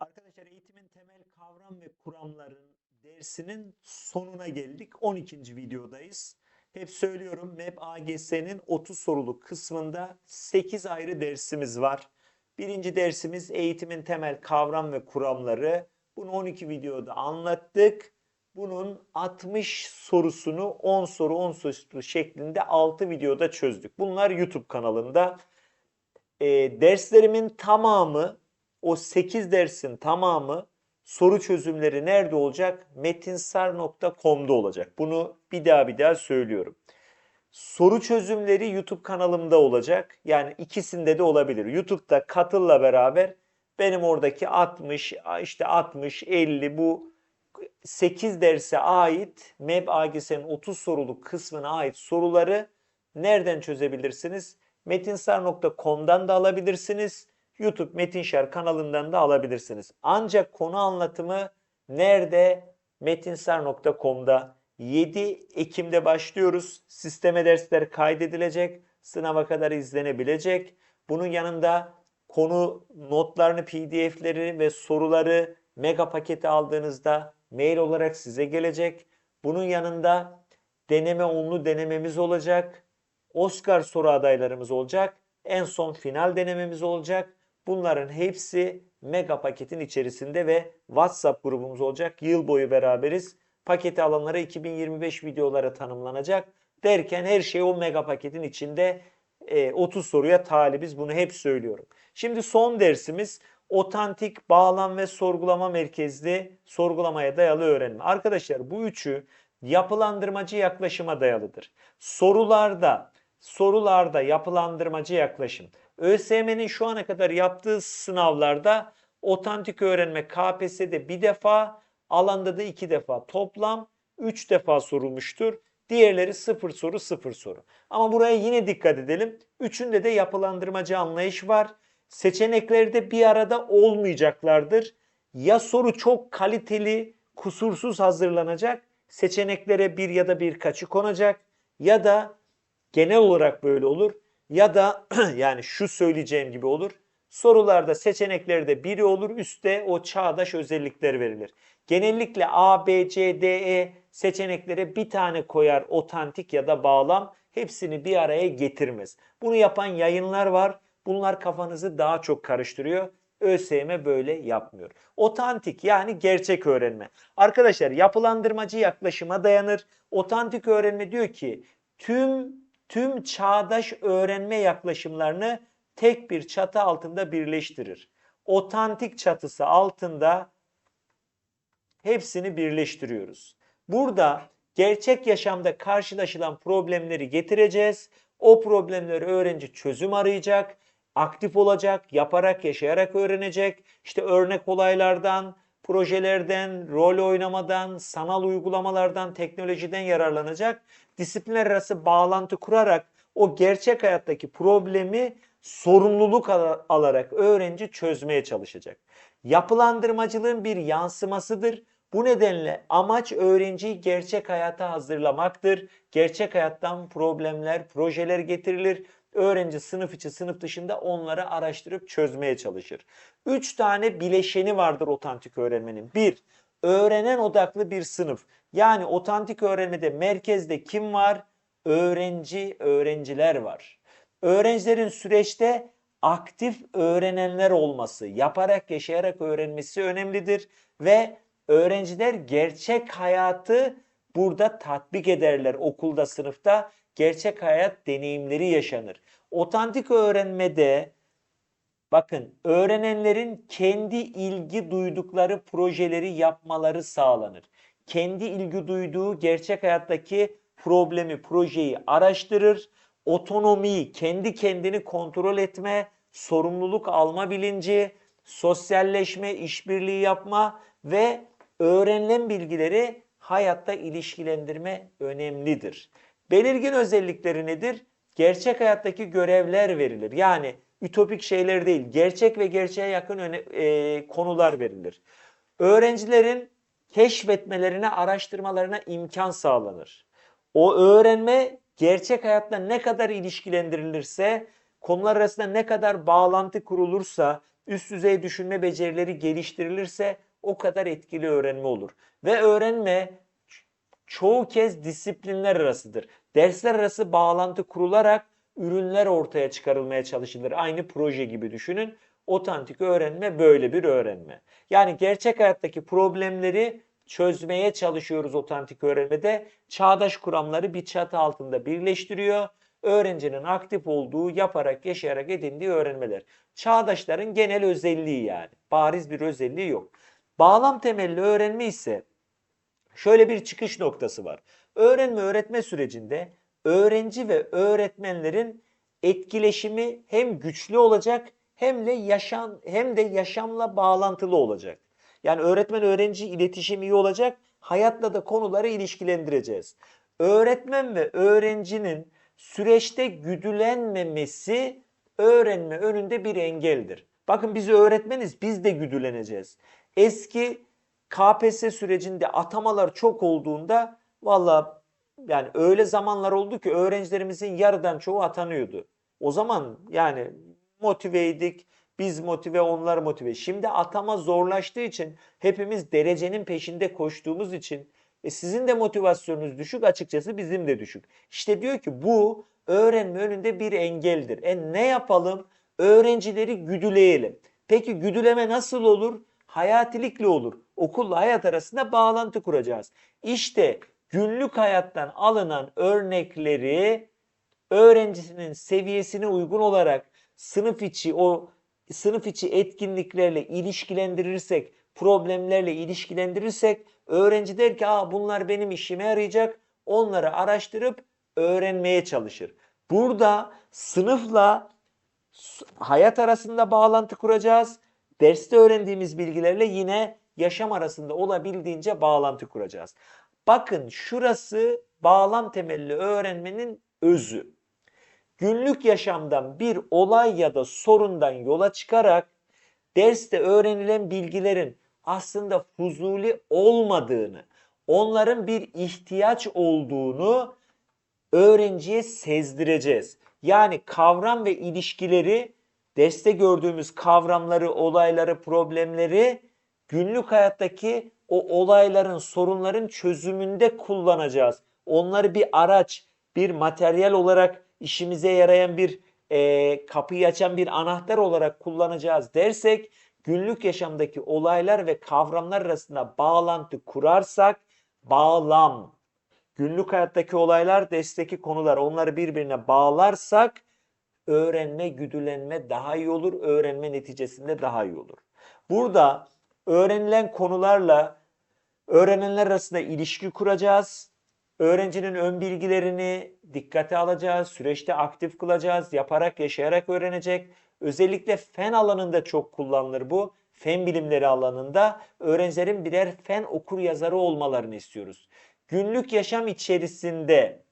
Arkadaşlar eğitimin temel kavram ve kuramların dersinin sonuna geldik. 12. videodayız. Hep söylüyorum MEP AGS'nin 30 sorulu kısmında 8 ayrı dersimiz var. Birinci dersimiz eğitimin temel kavram ve kuramları. Bunu 12 videoda anlattık. Bunun 60 sorusunu 10 soru 10 soru şeklinde 6 videoda çözdük. Bunlar YouTube kanalında. E, derslerimin tamamı o 8 dersin tamamı soru çözümleri nerede olacak? metinsar.com'da olacak. Bunu bir daha bir daha söylüyorum. Soru çözümleri YouTube kanalımda olacak. Yani ikisinde de olabilir. YouTube'da katılla beraber benim oradaki 60, işte 60, 50 bu 8 derse ait MEB AGS'nin 30 soruluk kısmına ait soruları nereden çözebilirsiniz? metinsar.com'dan da alabilirsiniz. YouTube Metinşer kanalından da alabilirsiniz. Ancak konu anlatımı nerede? metinsar.com'da 7 Ekim'de başlıyoruz. Sisteme dersler kaydedilecek. Sınava kadar izlenebilecek. Bunun yanında konu notlarını, pdf'leri ve soruları mega paketi aldığınızda mail olarak size gelecek. Bunun yanında deneme onlu denememiz olacak. Oscar soru adaylarımız olacak. En son final denememiz olacak. Bunların hepsi mega paketin içerisinde ve WhatsApp grubumuz olacak. Yıl boyu beraberiz. Paketi alanlara 2025 videolara tanımlanacak. Derken her şey o mega paketin içinde e, 30 soruya talibiz. Bunu hep söylüyorum. Şimdi son dersimiz otantik bağlam ve sorgulama merkezli sorgulamaya dayalı öğrenme. Arkadaşlar bu üçü yapılandırmacı yaklaşıma dayalıdır. Sorularda sorularda yapılandırmacı yaklaşım. ÖSYM'nin şu ana kadar yaptığı sınavlarda otantik öğrenme KPSS'de bir defa, alanda da iki defa. Toplam üç defa sorulmuştur. Diğerleri sıfır soru sıfır soru. Ama buraya yine dikkat edelim. Üçünde de yapılandırmacı anlayış var. Seçeneklerde bir arada olmayacaklardır. Ya soru çok kaliteli, kusursuz hazırlanacak. Seçeneklere bir ya da birkaçı konacak. Ya da genel olarak böyle olur ya da yani şu söyleyeceğim gibi olur. Sorularda seçeneklerde biri olur üstte o çağdaş özellikler verilir. Genellikle A, B, C, D, E seçeneklere bir tane koyar otantik ya da bağlam hepsini bir araya getirmez. Bunu yapan yayınlar var. Bunlar kafanızı daha çok karıştırıyor. ÖSYM böyle yapmıyor. Otantik yani gerçek öğrenme. Arkadaşlar yapılandırmacı yaklaşıma dayanır. Otantik öğrenme diyor ki tüm tüm çağdaş öğrenme yaklaşımlarını tek bir çatı altında birleştirir. Otantik çatısı altında hepsini birleştiriyoruz. Burada gerçek yaşamda karşılaşılan problemleri getireceğiz. O problemleri öğrenci çözüm arayacak, aktif olacak, yaparak, yaşayarak öğrenecek. İşte örnek olaylardan, projelerden, rol oynamadan, sanal uygulamalardan, teknolojiden yararlanacak. Disiplinler arası bağlantı kurarak o gerçek hayattaki problemi sorumluluk alarak öğrenci çözmeye çalışacak. Yapılandırmacılığın bir yansımasıdır. Bu nedenle amaç öğrenciyi gerçek hayata hazırlamaktır. Gerçek hayattan problemler, projeler getirilir. Öğrenci sınıf içi, sınıf dışında onları araştırıp çözmeye çalışır. Üç tane bileşeni vardır otantik öğrenmenin. Bir, öğrenen odaklı bir sınıf. Yani otantik öğrenmede merkezde kim var? Öğrenci, öğrenciler var. Öğrencilerin süreçte aktif öğrenenler olması, yaparak, yaşayarak öğrenmesi önemlidir ve öğrenciler gerçek hayatı burada tatbik ederler okulda, sınıfta. Gerçek hayat deneyimleri yaşanır. Otantik öğrenmede bakın öğrenenlerin kendi ilgi duydukları projeleri yapmaları sağlanır. Kendi ilgi duyduğu gerçek hayattaki problemi, projeyi araştırır. Otonomiyi, kendi kendini kontrol etme, sorumluluk alma bilinci, sosyalleşme, işbirliği yapma ve öğrenilen bilgileri hayatta ilişkilendirme önemlidir. Belirgin özellikleri nedir? Gerçek hayattaki görevler verilir. Yani ütopik şeyler değil, gerçek ve gerçeğe yakın öne, e, konular verilir. Öğrencilerin keşfetmelerine, araştırmalarına imkan sağlanır. O öğrenme gerçek hayatla ne kadar ilişkilendirilirse, konular arasında ne kadar bağlantı kurulursa, üst düzey düşünme becerileri geliştirilirse o kadar etkili öğrenme olur. Ve öğrenme çoğu kez disiplinler arasıdır. Dersler arası bağlantı kurularak ürünler ortaya çıkarılmaya çalışılır. Aynı proje gibi düşünün. Otantik öğrenme böyle bir öğrenme. Yani gerçek hayattaki problemleri çözmeye çalışıyoruz otantik öğrenmede. Çağdaş kuramları bir çatı altında birleştiriyor. Öğrencinin aktif olduğu, yaparak, yaşayarak edindiği öğrenmeler. Çağdaşların genel özelliği yani. Bariz bir özelliği yok. Bağlam temelli öğrenme ise şöyle bir çıkış noktası var. Öğrenme öğretme sürecinde öğrenci ve öğretmenlerin etkileşimi hem güçlü olacak hem de yaşam hem de yaşamla bağlantılı olacak. Yani öğretmen öğrenci iletişimi iyi olacak. Hayatla da konuları ilişkilendireceğiz. Öğretmen ve öğrencinin süreçte güdülenmemesi öğrenme önünde bir engeldir. Bakın biz öğretmeniz biz de güdüleneceğiz. Eski KPSS sürecinde atamalar çok olduğunda valla yani öyle zamanlar oldu ki öğrencilerimizin yarıdan çoğu atanıyordu. O zaman yani motiveydik. Biz motive, onlar motive. Şimdi atama zorlaştığı için hepimiz derecenin peşinde koştuğumuz için e sizin de motivasyonunuz düşük açıkçası bizim de düşük. İşte diyor ki bu öğrenme önünde bir engeldir. E ne yapalım? Öğrencileri güdüleyelim. Peki güdüleme nasıl olur? Hayatilikle olur. Okulla hayat arasında bağlantı kuracağız. İşte günlük hayattan alınan örnekleri öğrencisinin seviyesine uygun olarak sınıf içi o sınıf içi etkinliklerle ilişkilendirirsek, problemlerle ilişkilendirirsek öğrenci der ki Aa, bunlar benim işime yarayacak. Onları araştırıp öğrenmeye çalışır. Burada sınıfla hayat arasında bağlantı kuracağız. Derste öğrendiğimiz bilgilerle yine yaşam arasında olabildiğince bağlantı kuracağız. Bakın şurası bağlam temelli öğrenmenin özü. Günlük yaşamdan bir olay ya da sorundan yola çıkarak derste öğrenilen bilgilerin aslında fuzuli olmadığını, onların bir ihtiyaç olduğunu öğrenciye sezdireceğiz. Yani kavram ve ilişkileri, derste gördüğümüz kavramları, olayları, problemleri günlük hayattaki o olayların, sorunların çözümünde kullanacağız. Onları bir araç, bir materyal olarak işimize yarayan bir e, kapıyı açan bir anahtar olarak kullanacağız dersek günlük yaşamdaki olaylar ve kavramlar arasında bağlantı kurarsak bağlam günlük hayattaki olaylar desteki konular onları birbirine bağlarsak öğrenme güdülenme daha iyi olur öğrenme neticesinde daha iyi olur. Burada öğrenilen konularla öğrenenler arasında ilişki kuracağız. Öğrencinin ön bilgilerini dikkate alacağız, süreçte aktif kılacağız, yaparak, yaşayarak öğrenecek. Özellikle fen alanında çok kullanılır bu. Fen bilimleri alanında öğrencilerin birer fen okur yazarı olmalarını istiyoruz. Günlük yaşam içerisinde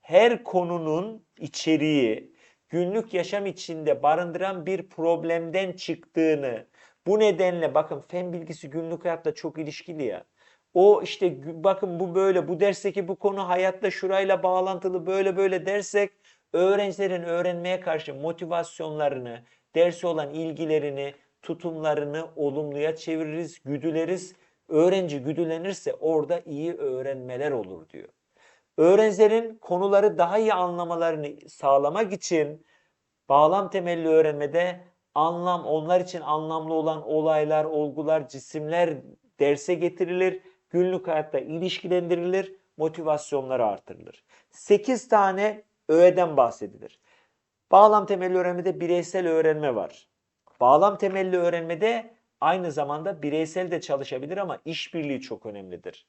her konunun içeriği günlük yaşam içinde barındıran bir problemden çıktığını, bu nedenle bakın fen bilgisi günlük hayatla çok ilişkili ya. O işte bakın bu böyle bu dersteki bu konu hayatta şurayla bağlantılı böyle böyle dersek öğrencilerin öğrenmeye karşı motivasyonlarını, dersi olan ilgilerini, tutumlarını olumluya çeviririz, güdüleriz. Öğrenci güdülenirse orada iyi öğrenmeler olur diyor. Öğrencilerin konuları daha iyi anlamalarını sağlamak için bağlam temelli öğrenmede anlam onlar için anlamlı olan olaylar, olgular, cisimler derse getirilir günlük hayatta ilişkilendirilir, motivasyonları artırılır. 8 tane öğeden bahsedilir. Bağlam temelli öğrenmede bireysel öğrenme var. Bağlam temelli öğrenmede aynı zamanda bireysel de çalışabilir ama işbirliği çok önemlidir.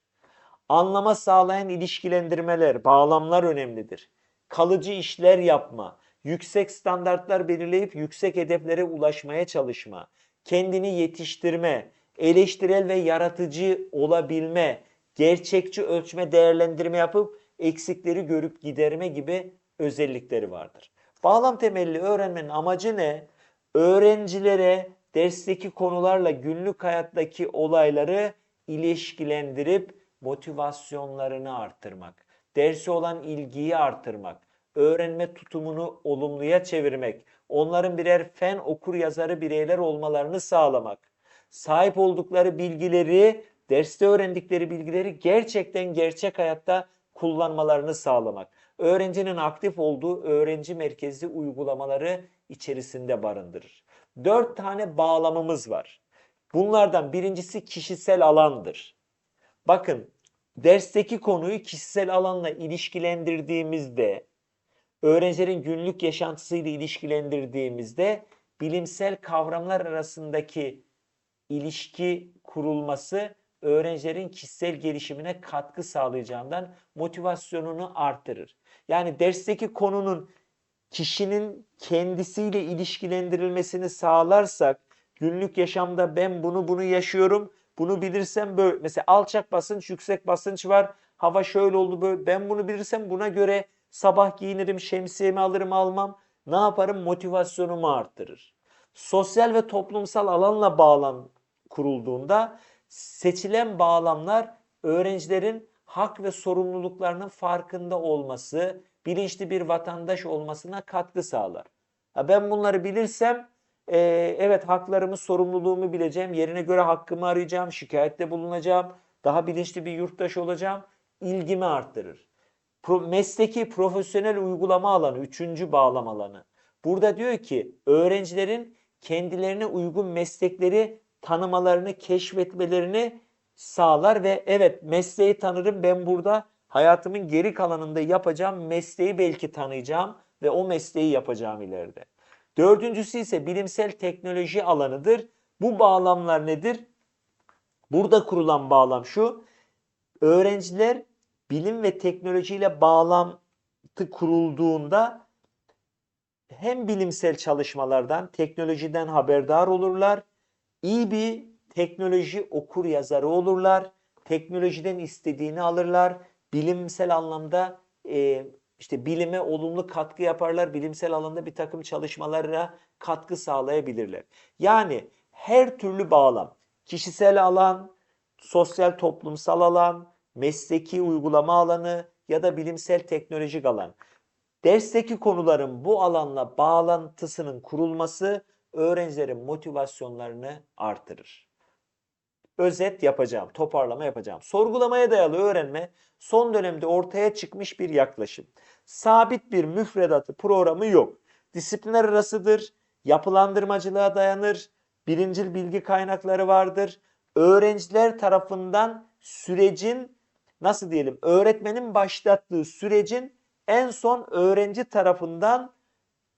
Anlama sağlayan ilişkilendirmeler, bağlamlar önemlidir. Kalıcı işler yapma, yüksek standartlar belirleyip yüksek hedeflere ulaşmaya çalışma, kendini yetiştirme, eleştirel ve yaratıcı olabilme, gerçekçi ölçme değerlendirme yapıp eksikleri görüp giderme gibi özellikleri vardır. Bağlam temelli öğrenmenin amacı ne? Öğrencilere dersteki konularla günlük hayattaki olayları ilişkilendirip motivasyonlarını arttırmak, dersi olan ilgiyi arttırmak, öğrenme tutumunu olumluya çevirmek, onların birer fen okur yazarı bireyler olmalarını sağlamak. Sahip oldukları bilgileri, derste öğrendikleri bilgileri gerçekten gerçek hayatta kullanmalarını sağlamak. Öğrencinin aktif olduğu öğrenci merkezli uygulamaları içerisinde barındırır. Dört tane bağlamımız var. Bunlardan birincisi kişisel alandır. Bakın dersteki konuyu kişisel alanla ilişkilendirdiğimizde, öğrencilerin günlük yaşantısıyla ilişkilendirdiğimizde bilimsel kavramlar arasındaki ilişki kurulması öğrencilerin kişisel gelişimine katkı sağlayacağından motivasyonunu artırır. Yani dersteki konunun kişinin kendisiyle ilişkilendirilmesini sağlarsak günlük yaşamda ben bunu bunu yaşıyorum. Bunu bilirsem böyle mesela alçak basınç, yüksek basınç var. Hava şöyle oldu böyle. Ben bunu bilirsem buna göre sabah giyinirim, şemsiyemi alırım, almam. Ne yaparım? Motivasyonumu arttırır. Sosyal ve toplumsal alanla bağlan kurulduğunda seçilen bağlamlar öğrencilerin hak ve sorumluluklarının farkında olması, bilinçli bir vatandaş olmasına katkı sağlar. Ha ben bunları bilirsem e, evet haklarımı, sorumluluğumu bileceğim, yerine göre hakkımı arayacağım, şikayette bulunacağım, daha bilinçli bir yurttaş olacağım, ilgimi arttırır. Pro, mesleki profesyonel uygulama alanı, üçüncü bağlam alanı. Burada diyor ki öğrencilerin kendilerine uygun meslekleri tanımalarını, keşfetmelerini sağlar ve evet mesleği tanırım ben burada hayatımın geri kalanında yapacağım mesleği belki tanıyacağım ve o mesleği yapacağım ileride. Dördüncüsü ise bilimsel teknoloji alanıdır. Bu bağlamlar nedir? Burada kurulan bağlam şu. Öğrenciler bilim ve teknolojiyle bağlantı kurulduğunda hem bilimsel çalışmalardan, teknolojiden haberdar olurlar. İyi bir teknoloji okur yazarı olurlar. Teknolojiden istediğini alırlar. Bilimsel anlamda e, işte bilime olumlu katkı yaparlar. Bilimsel alanda bir takım çalışmalara katkı sağlayabilirler. Yani her türlü bağlam, kişisel alan, sosyal toplumsal alan, mesleki uygulama alanı ya da bilimsel teknolojik alan. Dersteki konuların bu alanla bağlantısının kurulması öğrencilerin motivasyonlarını artırır. Özet yapacağım, toparlama yapacağım. Sorgulamaya dayalı öğrenme son dönemde ortaya çıkmış bir yaklaşım. Sabit bir müfredatı programı yok. Disiplinler arasıdır, yapılandırmacılığa dayanır, birincil bilgi kaynakları vardır. Öğrenciler tarafından sürecin nasıl diyelim öğretmenin başlattığı sürecin en son öğrenci tarafından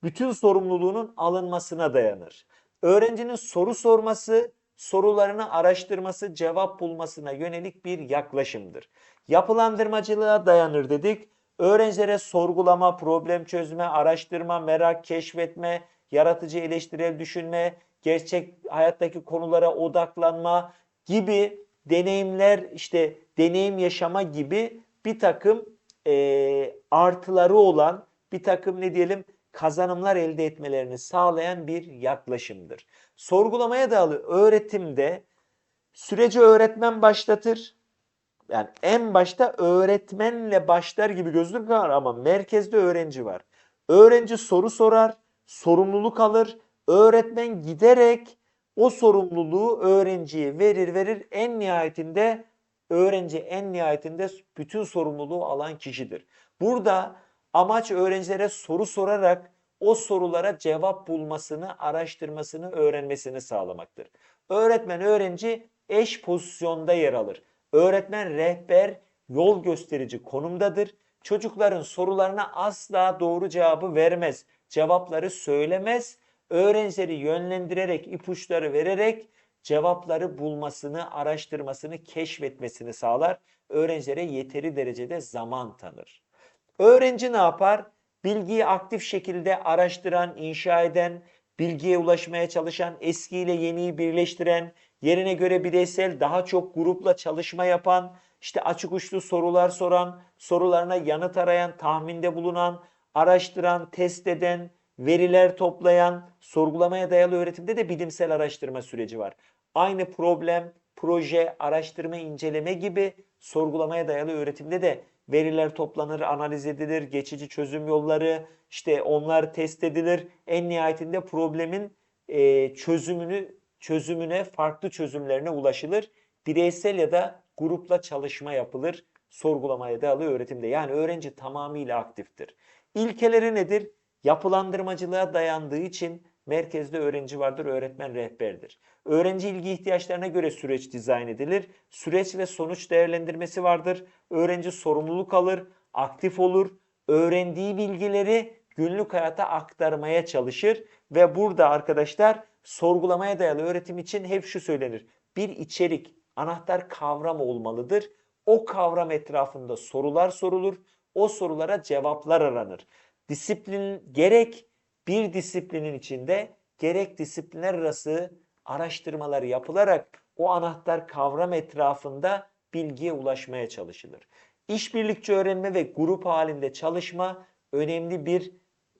bütün sorumluluğunun alınmasına dayanır. Öğrencinin soru sorması, sorularını araştırması, cevap bulmasına yönelik bir yaklaşımdır. Yapılandırmacılığa dayanır dedik. Öğrencilere sorgulama, problem çözme, araştırma, merak, keşfetme, yaratıcı eleştirel düşünme, gerçek hayattaki konulara odaklanma gibi deneyimler, işte deneyim yaşama gibi bir takım e, artıları olan, bir takım ne diyelim kazanımlar elde etmelerini sağlayan bir yaklaşımdır. Sorgulamaya dayalı öğretimde süreci öğretmen başlatır. Yani en başta öğretmenle başlar gibi gözlük var ama merkezde öğrenci var. Öğrenci soru sorar, sorumluluk alır. Öğretmen giderek o sorumluluğu öğrenciye verir verir. En nihayetinde öğrenci en nihayetinde bütün sorumluluğu alan kişidir. Burada Amaç öğrencilere soru sorarak o sorulara cevap bulmasını, araştırmasını, öğrenmesini sağlamaktır. Öğretmen öğrenci eş pozisyonda yer alır. Öğretmen rehber, yol gösterici konumdadır. Çocukların sorularına asla doğru cevabı vermez. Cevapları söylemez. Öğrencileri yönlendirerek, ipuçları vererek cevapları bulmasını, araştırmasını, keşfetmesini sağlar. Öğrencilere yeteri derecede zaman tanır. Öğrenci ne yapar? Bilgiyi aktif şekilde araştıran, inşa eden, bilgiye ulaşmaya çalışan, eskiyle yeniyi birleştiren, yerine göre bireysel daha çok grupla çalışma yapan, işte açık uçlu sorular soran, sorularına yanıt arayan, tahminde bulunan, araştıran, test eden, veriler toplayan, sorgulamaya dayalı öğretimde de bilimsel araştırma süreci var. Aynı problem, proje, araştırma, inceleme gibi sorgulamaya dayalı öğretimde de veriler toplanır, analiz edilir, geçici çözüm yolları, işte onlar test edilir. En nihayetinde problemin e, çözümünü çözümüne, farklı çözümlerine ulaşılır. Bireysel ya da grupla çalışma yapılır sorgulamaya dayalı öğretimde. Yani öğrenci tamamıyla aktiftir. İlkeleri nedir? Yapılandırmacılığa dayandığı için merkezde öğrenci vardır, öğretmen rehberdir. Öğrenci ilgi ihtiyaçlarına göre süreç dizayn edilir. Süreç ve sonuç değerlendirmesi vardır. Öğrenci sorumluluk alır, aktif olur. Öğrendiği bilgileri günlük hayata aktarmaya çalışır ve burada arkadaşlar sorgulamaya dayalı öğretim için hep şu söylenir. Bir içerik, anahtar kavram olmalıdır. O kavram etrafında sorular sorulur. O sorulara cevaplar aranır. Disiplin gerek bir disiplinin içinde gerek disiplinler arası araştırmalar yapılarak o anahtar kavram etrafında bilgiye ulaşmaya çalışılır. İşbirlikçi öğrenme ve grup halinde çalışma önemli bir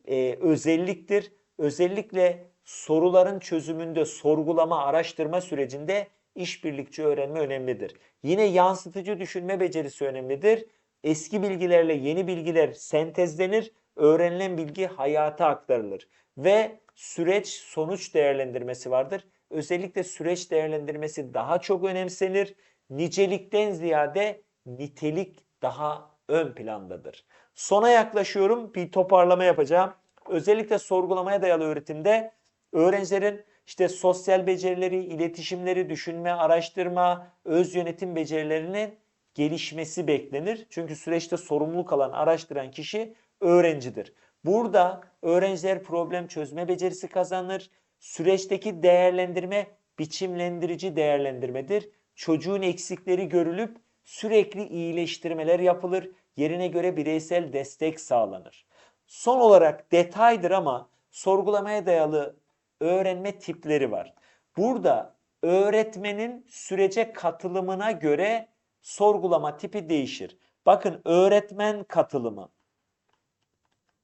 e, özelliktir. Özellikle soruların çözümünde sorgulama, araştırma sürecinde işbirlikçi öğrenme önemlidir. Yine yansıtıcı düşünme becerisi önemlidir. Eski bilgilerle yeni bilgiler sentezlenir, öğrenilen bilgi hayata aktarılır ve süreç sonuç değerlendirmesi vardır. Özellikle süreç değerlendirmesi daha çok önemsenir. Nicelikten ziyade nitelik daha ön plandadır. Sona yaklaşıyorum. Bir toparlama yapacağım. Özellikle sorgulamaya dayalı öğretimde öğrencilerin işte sosyal becerileri, iletişimleri, düşünme, araştırma, öz yönetim becerilerinin gelişmesi beklenir. Çünkü süreçte sorumluluk alan, araştıran kişi öğrencidir. Burada öğrenciler problem çözme becerisi kazanır. Süreçteki değerlendirme biçimlendirici değerlendirmedir. Çocuğun eksikleri görülüp sürekli iyileştirmeler yapılır. Yerine göre bireysel destek sağlanır. Son olarak detaydır ama sorgulamaya dayalı öğrenme tipleri var. Burada öğretmenin sürece katılımına göre sorgulama tipi değişir. Bakın öğretmen katılımı.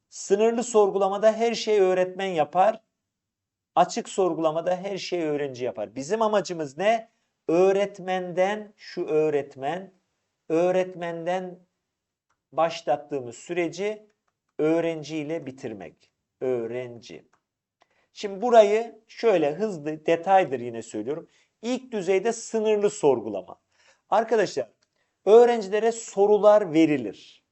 Sınırlı sorgulamada her şey öğretmen yapar. Açık sorgulamada her şey öğrenci yapar. Bizim amacımız ne? Öğretmenden şu öğretmen, öğretmenden başlattığımız süreci öğrenciyle bitirmek. Öğrenci. Şimdi burayı şöyle hızlı detaydır yine söylüyorum. İlk düzeyde sınırlı sorgulama. Arkadaşlar öğrencilere sorular verilir.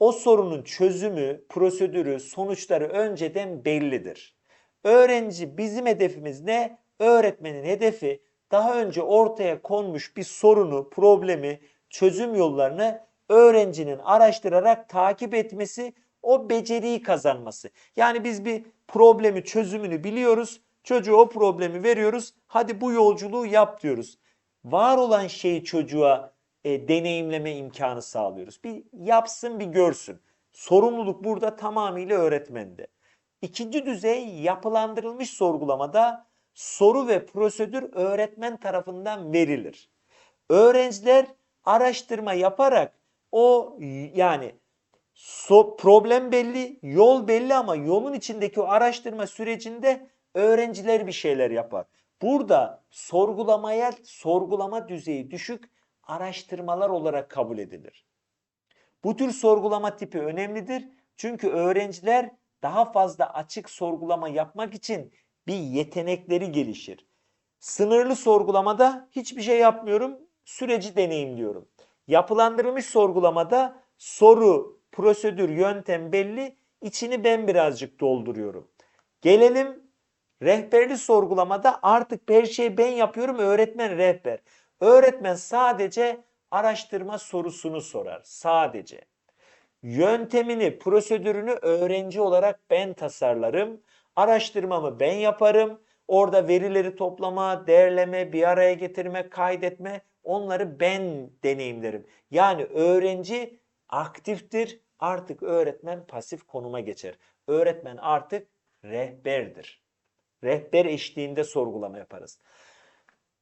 O sorunun çözümü, prosedürü, sonuçları önceden bellidir. Öğrenci bizim hedefimiz ne? Öğretmenin hedefi daha önce ortaya konmuş bir sorunu, problemi, çözüm yollarını öğrencinin araştırarak takip etmesi, o beceriyi kazanması. Yani biz bir problemi, çözümünü biliyoruz. Çocuğa o problemi veriyoruz. Hadi bu yolculuğu yap diyoruz. Var olan şeyi çocuğa e, deneyimleme imkanı sağlıyoruz. Bir yapsın, bir görsün. Sorumluluk burada tamamıyla öğretmende. İkinci düzey yapılandırılmış sorgulamada soru ve prosedür öğretmen tarafından verilir. Öğrenciler araştırma yaparak o yani so, problem belli, yol belli ama yolun içindeki o araştırma sürecinde öğrenciler bir şeyler yapar. Burada sorgulamaya sorgulama düzeyi düşük araştırmalar olarak kabul edilir. Bu tür sorgulama tipi önemlidir. Çünkü öğrenciler daha fazla açık sorgulama yapmak için bir yetenekleri gelişir. Sınırlı sorgulamada hiçbir şey yapmıyorum, süreci deneyimliyorum. Yapılandırılmış sorgulamada soru, prosedür, yöntem belli, içini ben birazcık dolduruyorum. Gelelim rehberli sorgulamada artık her şeyi ben yapıyorum, öğretmen rehber. Öğretmen sadece araştırma sorusunu sorar. Sadece. Yöntemini, prosedürünü öğrenci olarak ben tasarlarım. Araştırmamı ben yaparım. Orada verileri toplama, değerleme, bir araya getirme, kaydetme onları ben deneyimlerim. Yani öğrenci aktiftir. Artık öğretmen pasif konuma geçer. Öğretmen artık rehberdir. Rehber eşliğinde sorgulama yaparız.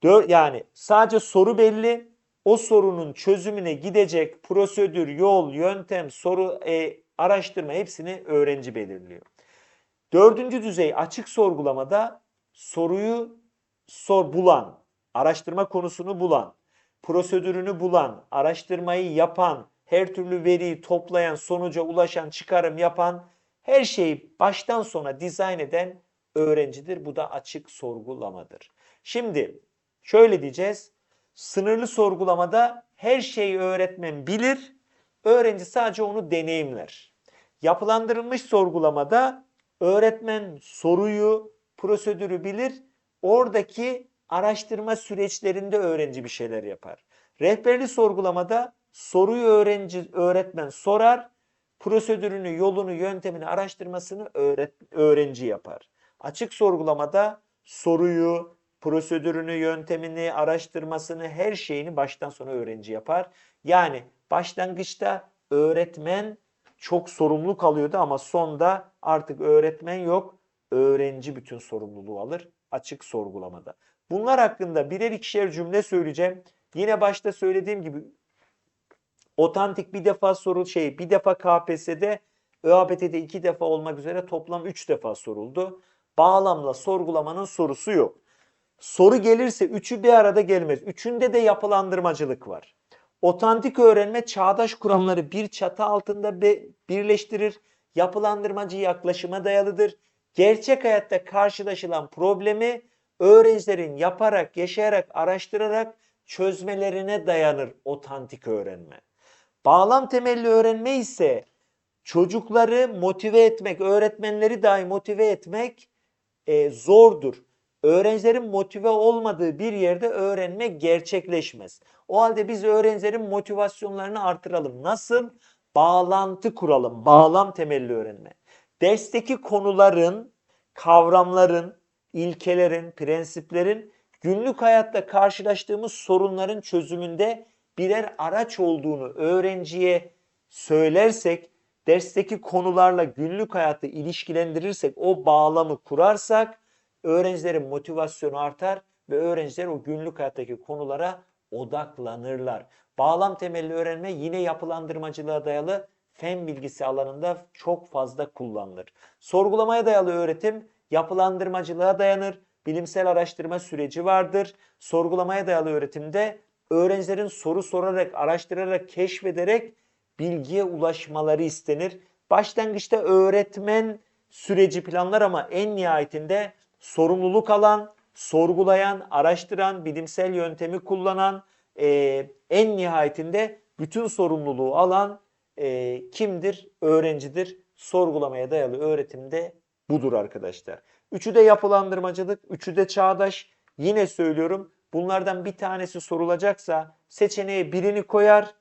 Dör, yani sadece soru belli. O sorunun çözümüne gidecek prosedür, yol, yöntem, soru, e, araştırma hepsini öğrenci belirliyor. Dördüncü düzey açık sorgulamada soruyu sor bulan, araştırma konusunu bulan, prosedürünü bulan, araştırmayı yapan, her türlü veriyi toplayan, sonuca ulaşan, çıkarım yapan, her şeyi baştan sona dizayn eden öğrencidir. Bu da açık sorgulamadır. Şimdi şöyle diyeceğiz. Sınırlı sorgulamada her şeyi öğretmen bilir, öğrenci sadece onu deneyimler. Yapılandırılmış sorgulamada öğretmen soruyu, prosedürü bilir, oradaki araştırma süreçlerinde öğrenci bir şeyler yapar. Rehberli sorgulamada soruyu öğrenci öğretmen sorar, prosedürünü, yolunu, yöntemini, araştırmasını öğret, öğrenci yapar. Açık sorgulamada soruyu, prosedürünü, yöntemini, araştırmasını, her şeyini baştan sona öğrenci yapar. Yani başlangıçta öğretmen çok sorumluluk alıyordu ama sonda artık öğretmen yok, öğrenci bütün sorumluluğu alır açık sorgulamada. Bunlar hakkında birer ikişer cümle söyleyeceğim. Yine başta söylediğim gibi otantik bir defa soru şey bir defa KPSS'de ÖABT'de iki defa olmak üzere toplam üç defa soruldu. Bağlamla sorgulamanın sorusu yok. Soru gelirse üçü bir arada gelmez. Üçünde de yapılandırmacılık var. Otantik öğrenme çağdaş kuramları bir çatı altında birleştirir. Yapılandırmacı yaklaşıma dayalıdır. Gerçek hayatta karşılaşılan problemi öğrencilerin yaparak, yaşayarak, araştırarak çözmelerine dayanır otantik öğrenme. Bağlam temelli öğrenme ise çocukları motive etmek, öğretmenleri dahi motive etmek e, zordur. Öğrencilerin motive olmadığı bir yerde öğrenme gerçekleşmez. O halde biz öğrencilerin motivasyonlarını artıralım. Nasıl? Bağlantı kuralım. Bağlam temelli öğrenme. Dersteki konuların, kavramların, ilkelerin, prensiplerin günlük hayatta karşılaştığımız sorunların çözümünde birer araç olduğunu öğrenciye söylersek, dersteki konularla günlük hayatı ilişkilendirirsek, o bağlamı kurarsak öğrencilerin motivasyonu artar ve öğrenciler o günlük hayattaki konulara odaklanırlar. Bağlam temelli öğrenme yine yapılandırmacılığa dayalı fen bilgisi alanında çok fazla kullanılır. Sorgulamaya dayalı öğretim yapılandırmacılığa dayanır. Bilimsel araştırma süreci vardır. Sorgulamaya dayalı öğretimde öğrencilerin soru sorarak, araştırarak, keşfederek bilgiye ulaşmaları istenir. Başlangıçta öğretmen süreci planlar ama en nihayetinde sorumluluk alan, sorgulayan, araştıran, bilimsel yöntemi kullanan, e, en nihayetinde bütün sorumluluğu alan e, kimdir? Öğrencidir. Sorgulamaya dayalı öğretimde budur arkadaşlar. Üçü de yapılandırmacılık, üçü de çağdaş. Yine söylüyorum bunlardan bir tanesi sorulacaksa seçeneğe birini koyar.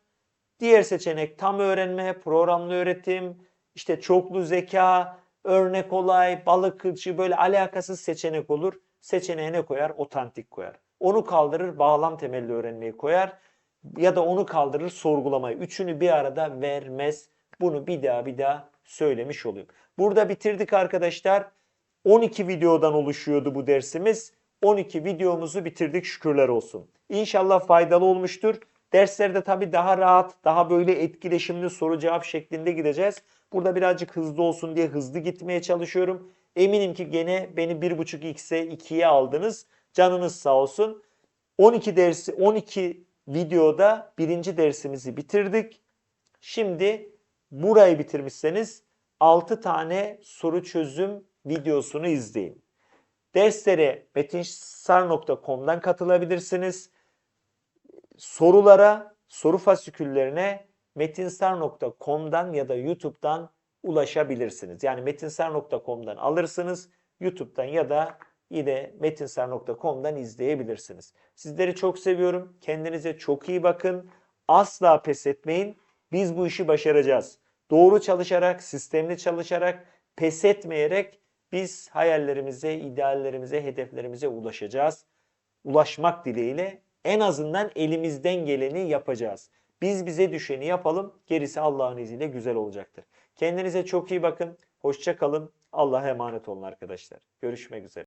Diğer seçenek tam öğrenme, programlı öğretim, işte çoklu zeka, örnek olay, balık kılçığı böyle alakasız seçenek olur. Seçeneğe ne koyar? Otantik koyar. Onu kaldırır, bağlam temelli öğrenmeyi koyar. Ya da onu kaldırır, sorgulamayı. Üçünü bir arada vermez. Bunu bir daha bir daha söylemiş olayım. Burada bitirdik arkadaşlar. 12 videodan oluşuyordu bu dersimiz. 12 videomuzu bitirdik şükürler olsun. İnşallah faydalı olmuştur. Derslerde tabii daha rahat, daha böyle etkileşimli soru cevap şeklinde gideceğiz. Burada birazcık hızlı olsun diye hızlı gitmeye çalışıyorum. Eminim ki gene beni 1.5x'e 2'ye aldınız. Canınız sağ olsun. 12 dersi 12 videoda birinci dersimizi bitirdik. Şimdi burayı bitirmişseniz 6 tane soru çözüm videosunu izleyin. Derslere metinsar.com'dan katılabilirsiniz. Sorulara, soru fasiküllerine metinsar.com'dan ya da YouTube'dan ulaşabilirsiniz. Yani metinsar.com'dan alırsınız. YouTube'dan ya da yine metinsar.com'dan izleyebilirsiniz. Sizleri çok seviyorum. Kendinize çok iyi bakın. Asla pes etmeyin. Biz bu işi başaracağız. Doğru çalışarak, sistemli çalışarak, pes etmeyerek biz hayallerimize, ideallerimize, hedeflerimize ulaşacağız. Ulaşmak dileğiyle en azından elimizden geleni yapacağız. Biz bize düşeni yapalım. Gerisi Allah'ın izniyle güzel olacaktır. Kendinize çok iyi bakın. Hoşça kalın. Allah'a emanet olun arkadaşlar. Görüşmek üzere.